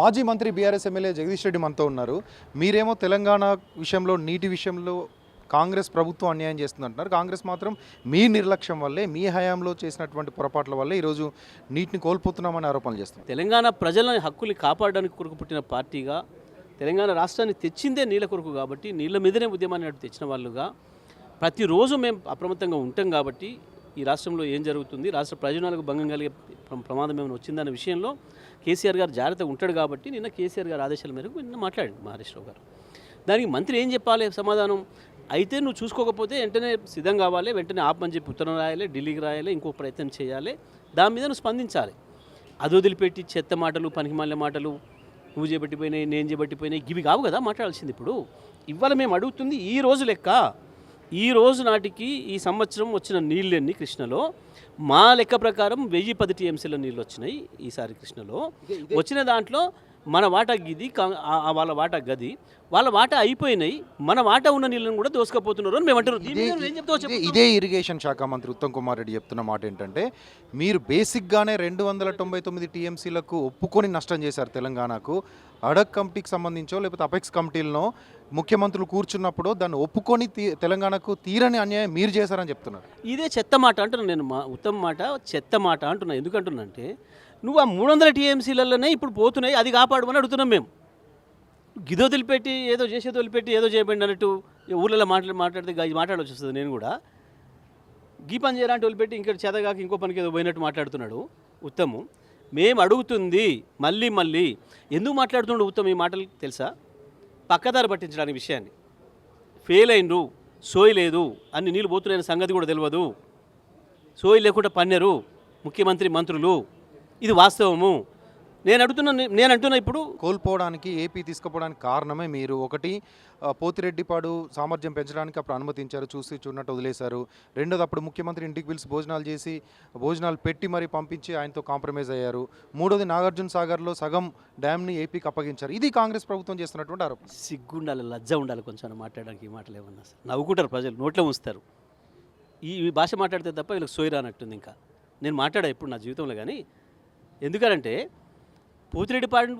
మాజీ మంత్రి BRS MLA Jagadish Reddy మనతో ఉన్నారు. మీరేమో తెలంగాణ విషయంలో నీటి విషయంలో కాంగ్రెస్ ప్రభుత్వం అన్యాయం చేస్తుంది అంటున్నారు కాంగ్రెస్ మాత్రం మీ నిర్లక్ష్యం వల్లే మీ హయాంలో చేసినటువంటి పొరపాట్ల వల్లే ఈరోజు నీటిని కోల్పోతున్నామని ఆరోపణలు చేస్తున్నారు. తెలంగాణ ప్రజల హక్కుల్ని కాపాడడానికి కొరకు పుట్టిన పార్టీగా తెలంగాణ రాష్ట్రాన్ని తెచ్చిందే నీళ్ళ కొరకు కాబట్టి నీళ్ళ మీదనే ఉద్యమాన్ని తెచ్చిన వాళ్ళుగా ప్రతిరోజు మేము అప్రమత్తంగా ఉంటాం కాబట్టి ఈ రాష్ట్రంలో ఏం జరుగుతుంది? రాష్ట్ర ప్రయోజనాలకు భంగం కలిగే ప్రమాదం ఏమైనా వచ్చిందన్న విషయంలో కేసీఆర్ గారు జాగ్రత్తగా ఉంటాడు కాబట్టి నిన్న కేసీఆర్ గారు ఆదేశాల మేరకు నిన్న మాట్లాడండి మహేష్ రావు గారు. దానికి మంత్రి ఏం చెప్పాలి సమాధానం? అయితే నువ్వు చూసుకోకపోతే వెంటనే సిద్ధం కావాలి వెంటనే ఆపమని చెప్పి ఉత్తరం రాయాలి ఢిల్లీకి రాయాలి ఇంకో ప్రయత్నం చేయాలి. దాని మీద నువ్వు స్పందించాలి. అది వదిలిపెట్టి చెత్త మాటలు పనికిమాలిన మాటలు నువ్వు చేపట్టిపోయినాయి నేను చేపట్టిపోయినాయి ఇవి కావు కదా మాట్లాడాల్సింది ఇప్పుడు. ఇవాళ మేము అడుగుతుంది ఈ రోజు లెక్క. ఈ రోజు నాటికి ఈ సంవత్సరం వచ్చిన నీళ్ళెన్ని కృష్ణలో? మా లెక్క ప్రకారం వెయ్యి పది టీఎంసీల నీళ్ళు వచ్చినాయి ఈసారి కృష్ణలో. వచ్చిన దాంట్లో మన వాటా గిది వాళ్ళ వాటా గది వాళ్ళ వాటా అయిపోయినాయి మన వాటా ఉన్న నీళ్ళని కూడా దోసుకపోతున్నారు అని మేము అంటున్నాం. ఇదే- ఇరిగేషన్ శాఖ మంత్రి ఉత్తమ్ కుమార్ రెడ్డి చెప్తున్న మాట ఏంటంటే మీరు బేసిక్గానే రెండు వందల తొంభై తొమ్మిది టీఎంసీలకు ఒప్పుకొని నష్టం చేశారు తెలంగాణకు. అడక్ కమిటీకి సంబంధించో లేకపోతే అపెక్స్ కమిటీలను ముఖ్యమంత్రులు కూర్చున్నప్పుడు దాన్ని ఒప్పుకొని తీ- తెలంగాణకు తీరని అన్యాయం మీరు చేశారని చెప్తున్నారు. ఇదే చెత్త మాట అంటున్నా నేను మా ఉత్తమ మాట చెత్త మాట అంటున్నా. ఎందుకంటున్నా అంటే నువ్వు ఆ మూడు వందల టీఎంసీలలోనే ఇప్పుడు పోతున్నాయి అది కాపాడమని అడుగుతున్నాం మేము. గిదో వదిలిపెట్టి ఏదో చేసేది వదిలిపెట్టి ఏదో చేయబడి అన్నట్టు ఊళ్ళలో మాట్లాడి మాట్లాడితే మాట్లాడవచ్చు వస్తుంది నేను కూడా. గీ పని చేయాలంటే వదిలిపెట్టి ఇంకా చేతగాక ఇంకో పనికి ఏదో పోయినట్టు మాట్లాడుతున్నాడు ఉత్తము. మేము అడుగుతుంది మళ్ళీ మళ్ళీ. ఎందుకు మాట్లాడుతున్నాడు ఉత్తమ్ ఈ మాటలు తెలుసా? పక్కదారి పట్టించడానికి విషయాన్ని. ఫెయిల్ అయినరు సోయి లేదు అన్ని నీళ్ళు పోతున్నాయని సంగతి కూడా తెలియదు సోయి లేకుండా పన్నెరు ముఖ్యమంత్రి మంత్రులు. ఇది వాస్తవము. నేను అడుగుతున్నా నేను అంటున్నా ఇప్పుడు కోల్పోవడానికి ఏపీ తీసుకుపోవడానికి కారణమే మీరు. ఒకటి పోతిరెడ్డిపాడు సామర్థ్యం పెంచడానికి అప్పుడు అనుమతించారు. చూసి చూడనట్టు వదిలేశారు. రెండోది అప్పుడు ముఖ్యమంత్రి ఇంటికి పిలిచి భోజనాలు చేసి భోజనాలు పెట్టి మరి పంపించి ఆయనతో కాంప్రమైజ్ అయ్యారు. మూడోది నాగార్జున సాగర్లో సగం డ్యామ్ని ఏపీకి అప్పగించారు. ఇది కాంగ్రెస్ ప్రభుత్వం చేస్తున్నటువంటి ఆరోపణ. సిగ్గుండాలి లజ్జ ఉండాలి కొంచెం మాట్లాడడానికి ఈ మాటలు ఏమన్నా సార్. నవ్వుకుంటారు ప్రజలు నోట్లో ఉంచుతారు. ఈ ఈ భాష మాట్లాడితే తప్ప వీళ్ళకి సోయి రానట్టుంది ఇంకా. నేను మాట్లాడా ఇప్పుడు నా జీవితంలో కానీ ఎందుకంటే పోతిరెడ్డిపాడు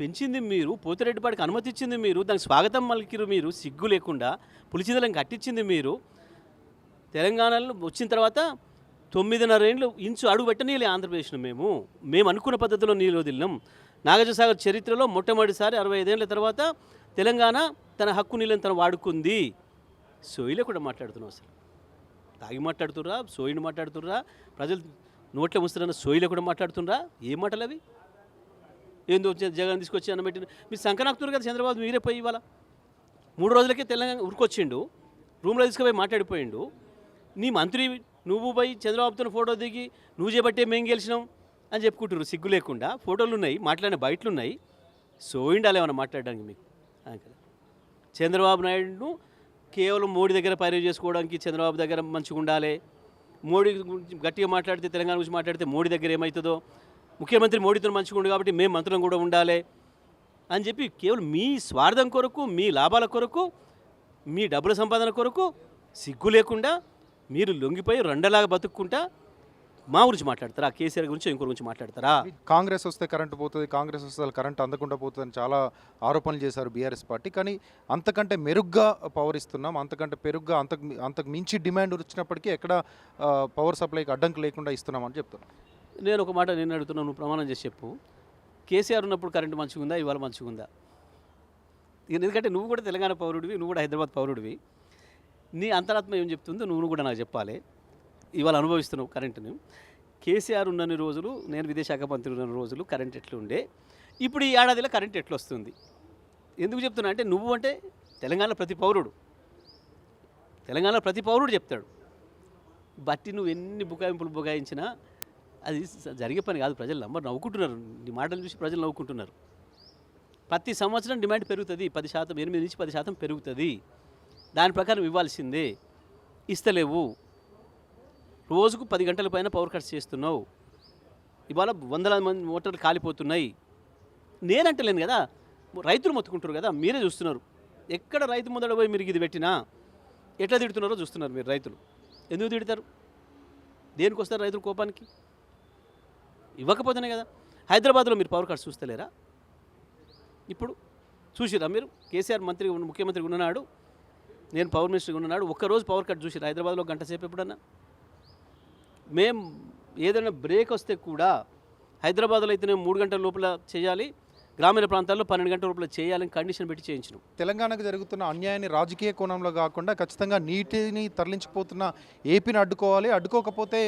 పెంచింది మీరు పోతిరెడ్డిపాడికి అనుమతి ఇచ్చింది మీరు దానికి స్వాగతం మలికిరు మీరు సిగ్గు లేకుండా పులిచిందలం కట్టించింది మీరు. తెలంగాణలో వచ్చిన తర్వాత తొమ్మిదిన్నర ఏళ్ళు ఇంచు అడుగు పెట్టనీలే ఆంధ్రప్రదేశ్ను మేము. మేము అనుకున్న పద్ధతిలో నీళ్ళు వదిలినాం. నాగార్జునసాగర్ చరిత్రలో మొట్టమొదటిసారి అరవై ఐదేళ్ళ తర్వాత తెలంగాణ తన హక్కు నీళ్ళని తను వాడుకుంది. సోయిలే కూడా మాట్లాడుతున్నాం అసలు. తాగి మాట్లాడుతుర్రా సోయిని మాట్లాడుతుర్రా ప్రజలు నోట్లో ముస్తున్న సోయిలో కూడా మాట్లాడుతుండ్రా? ఏం మాటలు అవి? ఏందో జగన్ తీసుకొచ్చి అన్నబెట్టిన మీరు సంకనాకుతున్నారు కదా చంద్రబాబు మీరే పోయి ఇవాళ. మూడు రోజులకే తెలంగాణ ఉరికొచ్చిండు. రూమ్లో తీసుకుపోయి మాట్లాడిపోయిండు. నీ మంత్రి నువ్వు పోయి చంద్రబాబుతో ఫోటో దిగి నువ్వు చేపట్టే మేము గెలిచినాం అని చెప్పుకుంటారు సిగ్గు లేకుండా ఫోటోలు ఉన్నాయి మాట్లాడిన బయటలు ఉన్నాయి సోయిండాలి ఏమైనా మాట్లాడడానికి మీకు? చంద్రబాబు నాయుడును కేవలం మోడీ దగ్గర పైరవ్ చేసుకోవడానికి చంద్రబాబు దగ్గర మంచిగా ఉండాలి మోడీ గురించి గట్టిగా మాట్లాడితే తెలంగాణ గురించి మాట్లాడితే మోడీ దగ్గర ఏమవుతుందో ముఖ్యమంత్రి మోడీతో మంచిగా కాబట్టి మేము మంత్రులం కూడా ఉండాలి అని చెప్పి కేవలం మీ స్వార్థం కొరకు మీ లాభాల కొరకు మీ డబ్బుల సంపాదన కొరకు సిగ్గు లేకుండా మీరు లొంగిపోయి రెండలాగా బతుక్కుంటా మా గురించి మాట్లాడతారా? కేసీఆర్ గురించి ఇంకో గురించి మాట్లాడతారా? కాంగ్రెస్ వస్తే కరెంటు పోతుంది కాంగ్రెస్ వస్తే కరెంట్ అందకుండా పోతుందని చాలా ఆరోపణలు చేశారు బీఆర్ఎస్ పార్టీ. కానీ అంతకంటే మెరుగ్గా పవర్ ఇస్తున్నాం అంతకంటే పెరుగ్గా అంతకు అంతకు మించి డిమాండ్ వచ్చినప్పటికీ ఎక్కడ పవర్ సప్లైకి అడ్డంకి లేకుండా ఇస్తున్నామని చెప్తున్నాం. నేను ఒక మాట నేను అడుగుతున్నాను నువ్వు ప్రమాణం చేసి చెప్పు. కేసీఆర్ ఉన్నప్పుడు కరెంటు మంచిగా ఉందా ఇవాళ మంచిగా ఉందా? ఎందుకంటే నువ్వు కూడా తెలంగాణ పౌరుడివి నువ్వు కూడా హైదరాబాద్ పౌరుడివి. నీ అంతరాత్మ ఏం చెప్తుందో నువ్వు కూడా నాకు చెప్పాలి. ఇవాళ అనుభవిస్తున్నావు కరెంటుని. కేసీఆర్ ఉన్నన్ని రోజులు నేను విదేశాఖ మంత్రి ఉన్న రోజులు కరెంట్ ఎట్లుండే ఇప్పుడు ఈ ఏడాదిలో కరెంట్ ఎట్లా వస్తుంది ఎందుకు చెప్తున్నా అంటే నువ్వు అంటే తెలంగాణ ప్రతి పౌరుడు. తెలంగాణ ప్రతి పౌరుడు చెప్తాడు. బట్టి నువ్వు ఎన్ని బుకాయింపులు బుకాయించినా అది జరిగే పని కాదు ప్రజలు నమ్మరు నవ్వుకుంటున్నారు. నీ మాటలు చూసి ప్రజలు నవ్వుకుంటున్నారు. ప్రతి సంవత్సరం డిమాండ్ పెరుగుతుంది పది శాతం ఎనిమిది నుంచి పది శాతం పెరుగుతుంది. దాని ప్రకారం ఇవ్వాల్సిందే. ఇస్తలేవు. రోజుకు పది గంటల పైన పవర్ కట్స్ చేస్తున్నావు. ఇవాళ వందల మంది మోటార్లు కాలిపోతున్నాయి. నేనంటలేను కదా. రైతులు మొత్తుకుంటారు కదా. మీరే చూస్తున్నారు. ఎక్కడ రైతు ముందడ పోయి మీరు ఇది పెట్టినా ఎట్లా తిడుతున్నారో చూస్తున్నారు మీరు రైతులు. ఎందుకు తిడతారు? దేనికి వస్తారు రైతుల కోపానికి? ఇవ్వకపోతేనే కదా. హైదరాబాద్లో మీరు పవర్ కట్స్ చూస్తలేరా? ఇప్పుడు చూసిరా మీరు? కేసీఆర్ మంత్రి ముఖ్యమంత్రి ఉన్ననాడు నేను పవర్ మినిస్టర్గా ఉన్ననాడు ఒక్కరోజు పవర్ కట్ చూసిరా? హైదరాబాద్లో గంట సేపు ఎప్పుడన్నా? మేం ఏదైనా బ్రేక్ వస్తే కూడా హైదరాబాద్లో అయితేనే మూడు గంటల లోపల చేయాలి. గ్రామీణ ప్రాంతాల్లో పన్నెండు గంటల లోపల చేయాలని కండిషన్ పెట్టి చేయించను. తెలంగాణకు జరుగుతున్న అన్యాయాన్ని రాజకీయ కోణంలో కాకుండా ఖచ్చితంగా నీటిని తరలించిపోతున్న ఏపీని అడ్డుకోవాలి. అడ్డుకోకపోతే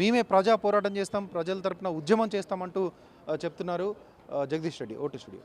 మేమే ప్రజా పోరాటం చేస్తాం ప్రజల తరపున ఉద్యమం చేస్తామంటూ చెప్తున్నారు జగదీష్ రెడ్డి ఓటు స్టూడియో.